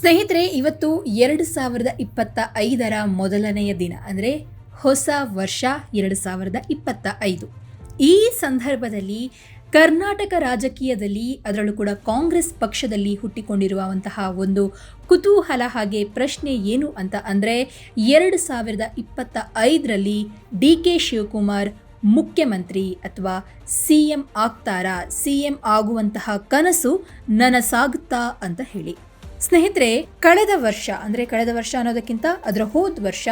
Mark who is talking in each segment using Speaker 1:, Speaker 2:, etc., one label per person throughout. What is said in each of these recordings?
Speaker 1: ಸ್ನೇಹಿತರೆ, ಇವತ್ತು ಎರಡು ಸಾವಿರದ ಇಪ್ಪತ್ತ ಐದರ ಮೊದಲನೆಯ ದಿನ, ಅಂದರೆ ಹೊಸ ವರ್ಷ ಎರಡು ಸಾವಿರದ ಇಪ್ಪತ್ತ ಐದು. ಈ ಸಂದರ್ಭದಲ್ಲಿ ಕರ್ನಾಟಕ ರಾಜಕೀಯದಲ್ಲಿ, ಅದರಲ್ಲೂ ಕೂಡ ಕಾಂಗ್ರೆಸ್ ಪಕ್ಷದಲ್ಲಿ ಹುಟ್ಟಿಕೊಂಡಿರುವಂತಹ ಒಂದು ಕುತೂಹಲ ಹಾಗೆ ಪ್ರಶ್ನೆ ಏನು ಅಂತ ಅಂದರೆ, ಎರಡು ಸಾವಿರದ ಇಪ್ಪತ್ತ ಐದರಲ್ಲಿ ಡಿ ಕೆ ಶಿವಕುಮಾರ್ ಮುಖ್ಯಮಂತ್ರಿ ಅಥವಾ ಸಿ ಎಂ ಆಗ್ತಾರಾ, ಸಿ ಎಂ ಆಗುವಂತಹ ಕನಸು ನನಸಾಗುತ್ತಾ ಅಂತ ಹೇಳಿ. ಸ್ನೇಹಿತರೆ, ಕಳೆದ ವರ್ಷ, ಅಂದ್ರೆ ಕಳೆದ ವರ್ಷ ಅನ್ನೋದಕ್ಕಿಂತ ಅದರ ಹೋದ ವರ್ಷ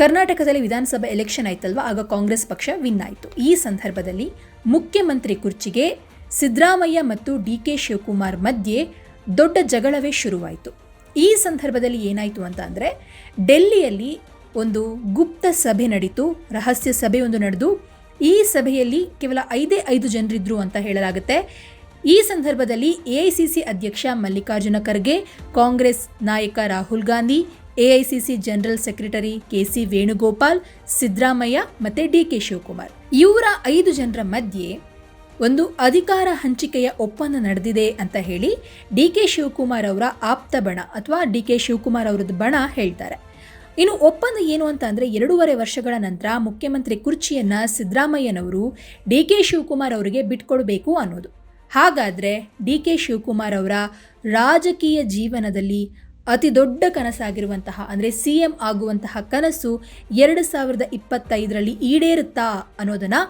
Speaker 1: ಕರ್ನಾಟಕದಲ್ಲಿ ವಿಧಾನಸಭೆ ಎಲೆಕ್ಷನ್ ಆಯ್ತಲ್ವಾ? ಆಗ ಕಾಂಗ್ರೆಸ್ ಪಕ್ಷ ವಿನ್ ಆಯಿತು. ಈ ಸಂದರ್ಭದಲ್ಲಿ ಮುಖ್ಯಮಂತ್ರಿ ಕುರ್ಚಿಗೆ ಸಿದ್ದರಾಮಯ್ಯ ಮತ್ತು ಡಿ ಕೆ ಶಿವಕುಮಾರ್ ಮಧ್ಯೆ ದೊಡ್ಡ ಜಗಳವೇ ಶುರುವಾಯಿತು. ಈ ಸಂದರ್ಭದಲ್ಲಿ ಏನಾಯಿತು ಅಂತ ಅಂದರೆ, ಡೆಲ್ಲಿಯಲ್ಲಿ ಒಂದು ಗುಪ್ತ ಸಭೆ ನಡೀತು. ರಹಸ್ಯ ಸಭೆ ಒಂದು ನಡೆದು, ಈ ಸಭೆಯಲ್ಲಿ ಕೇವಲ ಐದೇ ಐದು ಜನರಿದ್ರು ಅಂತ ಹೇಳಲಾಗುತ್ತೆ. ಈ ಸಂದರ್ಭದಲ್ಲಿ ಎಐಸಿಸಿ ಅಧ್ಯಕ್ಷ ಮಲ್ಲಿಕಾರ್ಜುನ ಖರ್ಗೆ, ಕಾಂಗ್ರೆಸ್ ನಾಯಕ Rahul Gandhi, AICC general secretary K C Venugopal, Siddaramaiah ಮತ್ತೆ ಡಿ ಕೆ ಶಿವಕುಮಾರ್. ಇವರ ಐದು ಜನರ ಮಧ್ಯೆ ಒಂದು ಅಧಿಕಾರ ಹಂಚಿಕೆಯ ಒಪ್ಪಂದ ನಡೆದಿದೆ ಅಂತ ಹೇಳಿ ಡಿ ಕೆ ಶಿವಕುಮಾರ್ ಅವರ ಆಪ್ತ ಬಣ ಅಥವಾ ಡಿ ಕೆ ಶಿವಕುಮಾರ್ ಅವರದ್ದು ಬಣ ಹೇಳ್ತಾರೆ. ಇನ್ನು ಒಪ್ಪಂದ ಏನು ಅಂತ ಅಂದರೆ ಎರಡೂವರೆ ವರ್ಷಗಳ ನಂತರ ಮುಖ್ಯಮಂತ್ರಿ ಕುರ್ಚಿಯನ್ನು ಸಿದ್ದರಾಮಯ್ಯನವರು ಡಿ ಕೆ ಶಿವಕುಮಾರ್ ಅವರಿಗೆ ಬಿಟ್ಕೊಡಬೇಕು ಅನ್ನೋದು. ಹಾಗಾದರೆ ಡಿ ಕೆ ಶಿವಕುಮಾರ್ ಅವರ ರಾಜಕೀಯ ಜೀವನದಲ್ಲಿ ಅತಿ ದೊಡ್ಡ ಕನಸಾಗಿರುವಂತಹ, ಅಂದರೆ ಸಿ ಎಂ ಆಗುವಂತಹ ಕನಸು ಎರಡು ಸಾವಿರದ ಇಪ್ಪತ್ತೈದರಲ್ಲಿ ಈಡೇರುತ್ತಾ ಅನ್ನೋದನ್ನು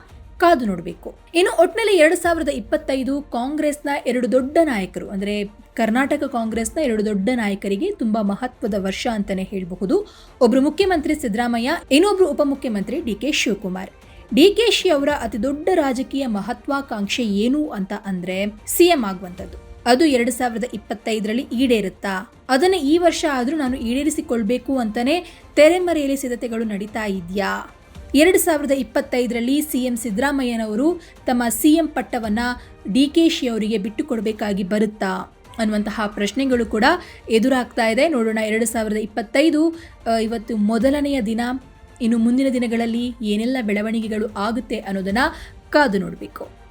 Speaker 1: ಕಾದು ನೋಡಬೇಕು. ಇನ್ನು ಒಟ್ಟಿನಲ್ಲಿ ಎರಡು ಸಾವಿರದ ಇಪ್ಪತ್ತೈದು ಕಾಂಗ್ರೆಸ್ನ ಎರಡು ದೊಡ್ಡ ನಾಯಕರು, ಅಂದರೆ ಕರ್ನಾಟಕ ಕಾಂಗ್ರೆಸ್ನ ಎರಡು ದೊಡ್ಡ ನಾಯಕರಿಗೆ ತುಂಬ ಮಹತ್ವದ ವರ್ಷ ಅಂತಲೇ ಹೇಳಬಹುದು. ಒಬ್ಬರು ಮುಖ್ಯಮಂತ್ರಿ ಸಿದ್ದರಾಮಯ್ಯ ಇನ್ನೊಬ್ಬರು ಉಪಮುಖ್ಯಮಂತ್ರಿ D K Shivakumar. D K she ಅವರ ಅತಿ ದೊಡ್ಡ ರಾಜಕೀಯ ಮಹತ್ವಾಕಾಂಕ್ಷೆ ಏನು ಅಂತ ಅಂದ್ರೆ ಸಿಎಂ ಆಗುವಂಥದ್ದು. ಅದು ಎರಡು ಸಾವಿರದ ಇಪ್ಪತ್ತೈದರಲ್ಲಿ ಈಡೇರುತ್ತಾ? ಅದನ್ನು ಈ ವರ್ಷ ಆದರೂ ನಾನು ಈಡೇರಿಸಿಕೊಳ್ಬೇಕು ಅಂತಾನೆ ತೆರೆಮರೆಯಲ್ಲಿ ಸಿದ್ಧತೆಗಳು ನಡೀತಾ ಇದೆಯಾ? ಎರಡು ಸಾವಿರದ ಇಪ್ಪತ್ತೈದರಲ್ಲಿ ಸಿಎಂ ಸಿದ್ದರಾಮಯ್ಯನವರು ತಮ್ಮ ಸಿಎಂ ಪಟ್ಟವನ್ನ ಡಿ ಕೆ ಶಿ ಅವರಿಗೆ ಬಿಟ್ಟುಕೊಡಬೇಕಾಗಿ ಬರುತ್ತಾ? ಅನ್ನುವಂತಹ ಪ್ರಶ್ನೆಗಳು ಕೂಡ ಎದುರಾಗ್ತಾ ಇದೆ. ನೋಡೋಣ ಎರಡು ಸಾವಿರದ ಇಪ್ಪತ್ತೈದು ಇವತ್ತು ಮೊದಲನೆಯ ದಿನ. ಇನ್ನು ಮುಂದಿನ ದಿನಗಳಲ್ಲಿ ಏನೆಲ್ಲ ಬೆಳವಣಿಗೆಗಳು ಆಗುತ್ತೆ ಅನ್ನೋದನ್ನು ಕಾದು ನೋಡಬೇಕು.